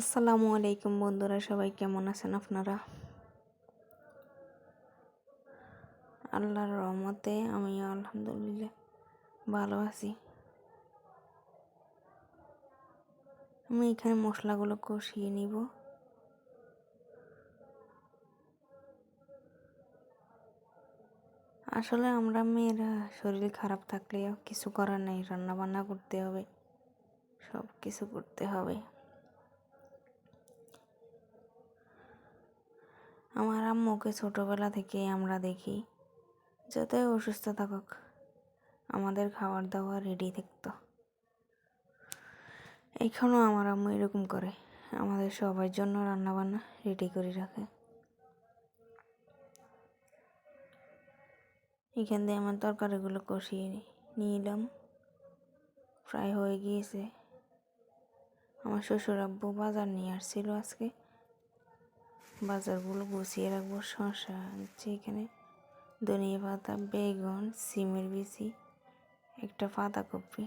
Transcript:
আসসালামু আলাইকুম বন্ধুরা, সবাই কেমন আছেন আপনারা? আল্লাহর রহমতে আমি আলহামদুলিল্লাহ ভালো আছি। আমি এখানে মশলাগুলো কষিয়ে নিব। আসলে আমরা মেয়েরা শরীর খারাপ থাকলে কিছু করার নেই রান্না বান্না করতে হবে সব কিছু করতে হবে আমার আম্মুকে ছোটোবেলা থেকে আমরা দেখি। যতই অসুস্থ থাকুক, আমাদের খাবার দাবার রেডি থাকতো। এখনও আমার আম্মু এরকম করে, আমাদের সবার জন্য রান্নাবান্না রেডি করে রাখে। এখান দিয়ে আমার তরকারিগুলো কষিয়ে নিলাম। ফ্রাই হয়ে গিয়েছে। আমার শ্বশুর আব্বু বাজার নিয়ে আসছিল আজকে। বাজারগুলো গুছিয়ে রাখব শসা হচ্ছে এখানে ধনিয়া পাতা বেগুন সিমের বিচি একটা পাতাকপি।